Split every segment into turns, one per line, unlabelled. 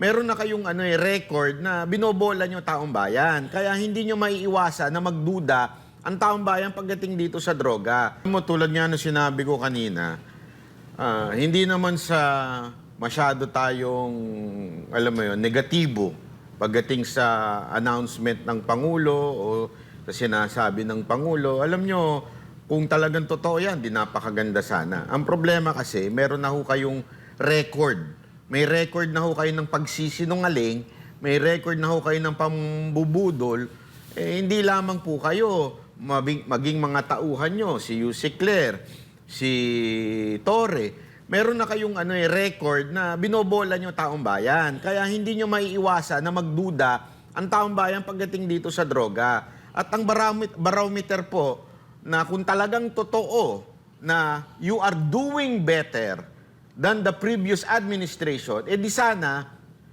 meron na kayong ano eh, record na binobola nyo taong bayan. Kaya hindi nyo maiiwasan na magduda ang taong bayan pagdating dito sa droga. Mo, tulad nga na sinabi ko kanina, ah, hindi naman sa masyado tayong, alam mo yun, negatibo pagdating sa announcement ng Pangulo o sa sinasabi ng Pangulo. Alam nyo, kung talagang totoo yan, di napakaganda sana. Ang problema kasi, meron na ho kayong record. May record na ho kayo ng pagsisinungaling, may record na ho kayo ng pambubudol, eh, hindi lamang po kayo, mabing- maging mga tauhan nyo, si Yusek Claire, si Torre, meron na kayong ano eh, record na binobola nyo taong bayan. Kaya hindi nyo maiiwasan na magduda ang taong bayan pagdating dito sa droga. At ang baromet- barometer po na kung talagang totoo na you are doing better than the previous administration, eh di sana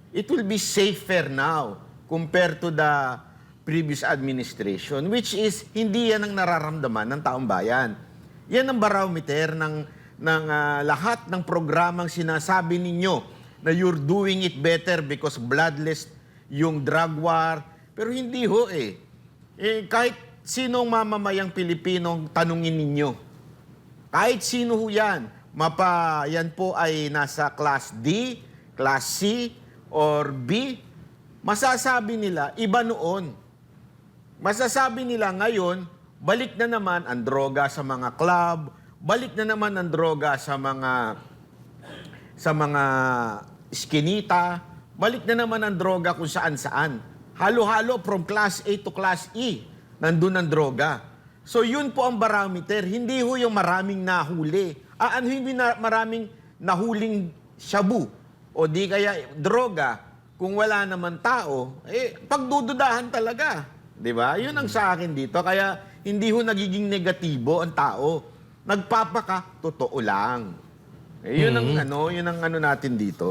it will be safer now compared to the previous administration, which is hindi yan ang nararamdaman ng taong bayan. Yan ang barometer ng, ng ah, lahat ng programang sinasabi ninyo na you're doing it better because bloodless yung drug war. Pero hindi ho eh. eh kahit sinong mamamayang Pilipinong tanungin ninyo, kahit sino ho yan, mapa, yan po ay nasa class D, class C, or B, masasabi nila, iba noon. Masasabi nila ngayon, balik na naman ang droga sa mga club, balik na naman ang droga sa mga sa mga skinita, balik na naman ang droga kung saan-saan. Halo-halo from class A to class E, nandun ang droga. So yun po ang barometer, hindi ho yung maraming nahuli. Ah, ano hindi na maraming nahuling shabu o di kaya droga, kung wala naman tao, eh, pagdududahan talaga. Di ba? Yun ang sa akin dito. Kaya hindi ho nagiging negatibo ang tao. Nagpapaka, totoo lang. Eh, yun ang ano, yun ang ano natin dito.